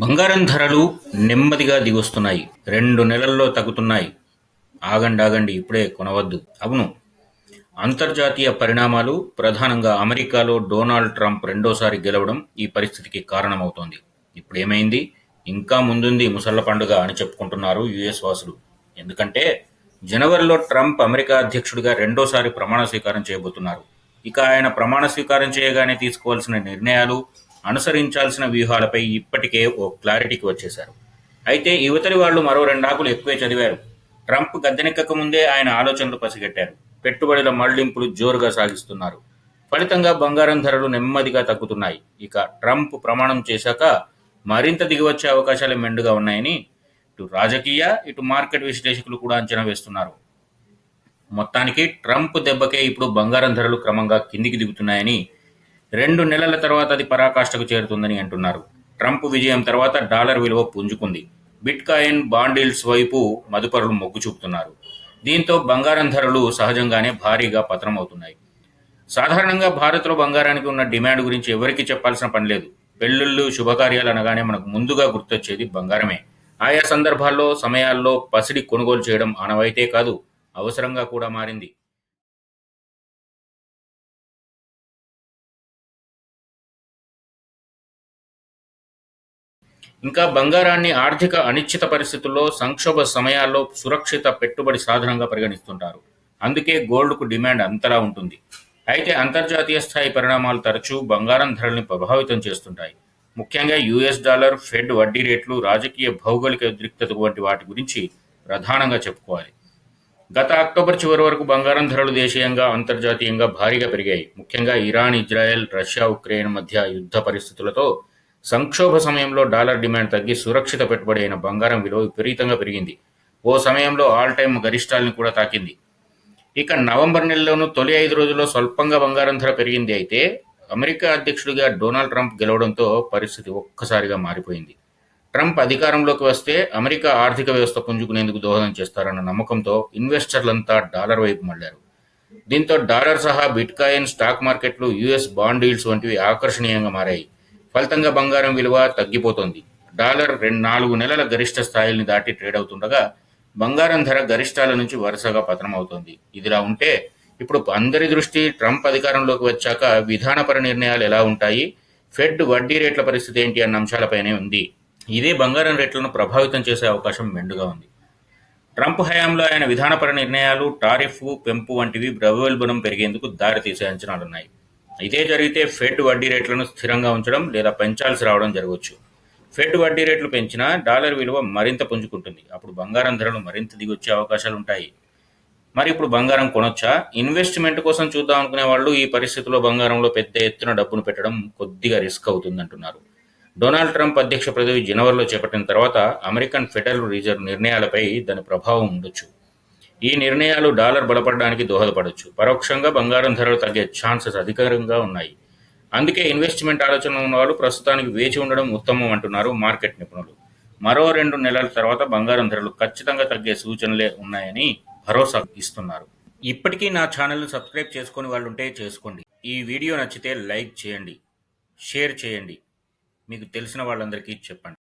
బంగారం ధరలు నెమ్మదిగా దిగొస్తున్నాయి. రెండు నెలల్లో తగ్గుతున్నాయి. ఆగండి ఆగండి ఇప్పుడే కొనవద్దు. అవును. అంతర్జాతీయ పరిణామాలు ప్రధానంగా అమెరికాలో డొనాల్డ్ ట్రంప్ రెండోసారి గెలవడం ఈ పరిస్థితికి కారణమవుతోంది. ఇప్పుడు ఏమైంది ఇంకా ముందుంది ముసళ్ళ పండుగ అని చెప్పుకుంటున్నారు యుఎస్ వాసులు. ఎందుకంటే జనవరిలో ట్రంప్ అమెరికా అధ్యక్షుడిగా రెండోసారి ప్రమాణ స్వీకారం చేయబోతున్నారు. ఇక ఆయన ప్రమాణ స్వీకారం చేయగానే తీసుకోవాల్సిన నిర్ణయాలు అనుసరించాల్సిన వ్యూహాలపై ఇప్పటికే ఓ క్లారిటీకి వచ్చేశారు. అయితే యువతలి వాళ్ళు మరో రెండాకులు ఎక్కువే చదివారు. ట్రంప్ గద్దెనెక్కక ముందే ఆయన ఆలోచనలు పసిగట్టారు. పెట్టుబడుల మళ్ళింపులు జోరుగా సాగిస్తున్నారు. ఫలితంగా బంగారం ధరలు నెమ్మదిగా తగ్గుతున్నాయి. ఇక ట్రంప్ ప్రమాణం చేశాక మరింత దిగివచ్చే అవకాశాలు మెండుగా ఉన్నాయని ఇటు రాజకీయ ఇటు మార్కెట్ విశ్లేషకులు కూడా అంచనా వేస్తున్నారు. మొత్తానికి ట్రంప్ దెబ్బకే ఇప్పుడు బంగారం ధరలు క్రమంగా కిందికి దిగుతున్నాయని రెండు నెలల తర్వాత అది పరాకాష్ఠకు చేరుతుందని అంటున్నారు. ట్రంప్ విజయం తర్వాత డాలర్ విలువ పుంజుకుంది. బిట్ కాయిన్ బాండిల్స్ వైపు మదుపరులు మొగ్గు చూపుతున్నారు. దీంతో బంగారం ధరలు సహజంగానే భారీగా పతనమవుతున్నాయి. సాధారణంగా భారత్లో బంగారానికి ఉన్న డిమాండ్ గురించి ఎవరికీ చెప్పాల్సిన పని లేదు. పెళ్ళిళ్ళు శుభకార్యాలు అనగానే మనకు ముందుగా గుర్తొచ్చేది బంగారమే. ఆయా సందర్భాల్లో సమయాల్లో పసిడి కొనుగోలు చేయడం ఆనవాయితే కాదు అవసరంగా కూడా మారింది. ఇంకా బంగారాన్ని ఆర్థిక అనిశ్చిత పరిస్థితుల్లో సంక్షోభ సమయాల్లో సురక్షిత పెట్టుబడి సాధనంగా పరిగణిస్తుంటారు. అందుకే గోల్డ్కు డిమాండ్ అంతలా ఉంటుంది. అయితే అంతర్జాతీయ స్థాయి పరిణామాలు తరచూ బంగారం ధరల్ని ప్రభావితం చేస్తుంటాయి. ముఖ్యంగా యుఎస్ డాలర్ ఫెడ్ వడ్డీ రేట్లు రాజకీయ భౌగోళిక ఉద్రిక్తత వంటి వాటి గురించి ప్రధానంగా చెప్పుకోవాలి. గత అక్టోబర్ చివరి వరకు బంగారం ధరలు దేశీయంగా అంతర్జాతీయంగా భారీగా పెరిగాయి. ముఖ్యంగా ఇరాన్ ఇజ్రాయెల్ రష్యా ఉక్రెయిన్ మధ్య యుద్ధ పరిస్థితులతో సంక్షోభ సమయంలో డాలర్ డిమాండ్ తగ్గి సురక్షిత పెట్టుబడి అయిన బంగారం విలువ విపరీతంగా పెరిగింది. ఓ సమయంలో ఆల్ టైమ్ గరిష్టాలను కూడా తాకింది. ఇక నవంబర్ నెలలోనూ తొలి ఐదు రోజుల్లో స్వల్పంగా బంగారం ధర పెరిగింది అయితే అమెరికా అధ్యక్షుడిగా డొనాల్డ్ ట్రంప్ గెలవడంతో పరిస్థితి ఒక్కసారిగా మారిపోయింది. ట్రంప్ అధికారంలోకి వస్తే అమెరికా ఆర్థిక వ్యవస్థ పుంజుకునేందుకు దోహదం చేస్తారన్న నమ్మకంతో ఇన్వెస్టర్లంతా డాలర్ వైపు మళ్ళారు. దీంతో డాలర్ సహా బిట్కాయిన్ స్టాక్ మార్కెట్లు యుఎస్ బాండ్ డీల్స్ వంటివి ఆకర్షణీయంగా మారాయి. ఫలితంగా బంగారం విలువ తగ్గిపోతోంది. డాలర్ రెండు నాలుగు నెలల గరిష్ట స్థాయిల్ని దాటి ట్రేడ్ అవుతుండగా బంగారం ధర గరిష్టాల నుంచి వరుసగా పతనమవుతోంది ఇదిలా ఉంటే ఇప్పుడు అందరి దృష్టి ట్రంప్ అధికారంలోకి వచ్చాక విధానపర నిర్ణయాలు ఎలా ఉంటాయి? ఫెడ్ వడ్డీ రేట్ల పరిస్థితి ఏంటి అన్న అంశాలపైనే ఉంది. ఇదే బంగారం రేట్లను ప్రభావితం చేసే అవకాశం మెండుగా ఉంది. ట్రంప్ హయాంలో ఆయన విధానపర నిర్ణయాలు టారిఫ్ పెంపు వంటివి ద్రవ్యోల్బణం పెరిగేందుకు దారితీసే అంచనాలున్నాయి. ఇదే జరిగితే ఫెడ్ వడ్డీ రేట్లను స్థిరంగా ఉంచడం లేదా పెంచాల్సి రావడం జరగవచ్చు. ఫెడ్ వడ్డీ రేట్లు పెంచినా డాలర్ విలువ మరింత పుంజుకుంటుంది. అప్పుడు బంగారం ధరలు మరింత దిగొచ్చే అవకాశాలు ఉంటాయి. మరి ఇప్పుడు బంగారం కొనొచ్చా? ఇన్వెస్ట్మెంట్ కోసం చూద్దాం అనుకునే వాళ్ళు ఈ పరిస్థితిలో బంగారంలో పెద్ద ఎత్తున డబ్బును పెట్టడం కొద్దిగా రిస్క్ అవుతుందంటున్నారు. డొనాల్డ్ ట్రంప్ అధ్యక్ష పదవి జనవరిలో చేపట్టిన తర్వాత అమెరికన్ ఫెడరల్ రిజర్వ్ నిర్ణయాలపై దాని ప్రభావం ఉండొచ్చు. ఈ నిర్ణయాలు డాలర్ బలపడడానికి దోహదపడవచ్చు పరోక్షంగా బంగారం ధరలు తగ్గే ఛాన్సెస్ అధికంగా ఉన్నాయి. అందుకే ఇన్వెస్ట్మెంట్ ఆలోచన ఉన్న వాళ్ళు ప్రస్తుతానికి వేచి ఉండడం ఉత్తమం అంటున్నారు మార్కెట్ నిపుణులు. మరో రెండు నెలల తర్వాత బంగారం ధరలు ఖచ్చితంగా తగ్గే సూచనలే ఉన్నాయని భరోసా ఇస్తున్నారు. ఇప్పటికీ నా ఛానల్ని సబ్స్క్రైబ్ చేసుకుని వాళ్ళు ఉంటే చేసుకోండి. ఈ వీడియో నచ్చితే లైక్ చేయండి షేర్ చేయండి. మీకు తెలిసిన వాళ్ళందరికీ చెప్పండి.